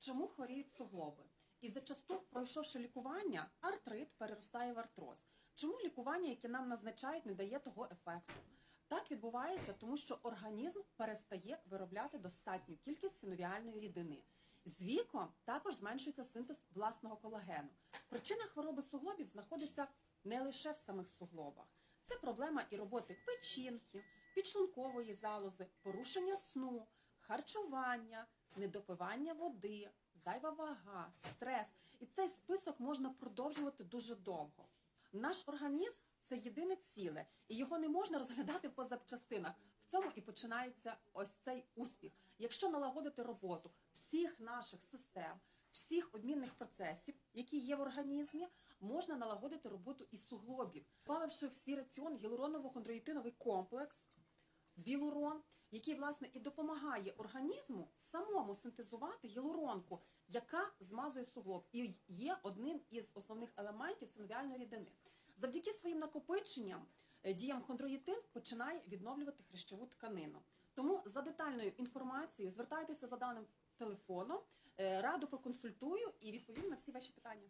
чому хворіють суглоби? І зачасту, пройшовши лікування, артрит переростає в артроз. Чому лікування, яке нам назначають, не дає того ефекту? Так відбувається, тому що організм перестає виробляти достатню кількість синовіальної рідини. З віком також зменшується синтез власного колагену. Причина хвороби суглобів знаходиться не лише в самих суглобах. Це проблема і роботи печінки, підшлункової залози, порушення сну, харчування, недопивання води, зайва вага, стрес. І цей список можна продовжувати дуже довго. Наш організм це єдине ціле, і його не можна розглядати по запчастинах. В цьому і починається ось цей успіх. Якщо налагодити роботу всіх наших систем, всіх обмінних процесів, які є в організмі, можна налагодити роботу і суглобів, добавивши в свій раціон гіалуроново-хондроїтиновий комплекс, білурон, який власне і допомагає організму самому синтезувати гіалуронку, яка змазує суглоб, і є одним із основних елементів синовіальної рідини. Завдяки своїм накопиченням е, діям хондроїтин починає відновлювати хрящову тканину. Тому за детальною інформацією звертайтеся за даним телефоном, е, радо проконсультую і відповім на всі ваші питання.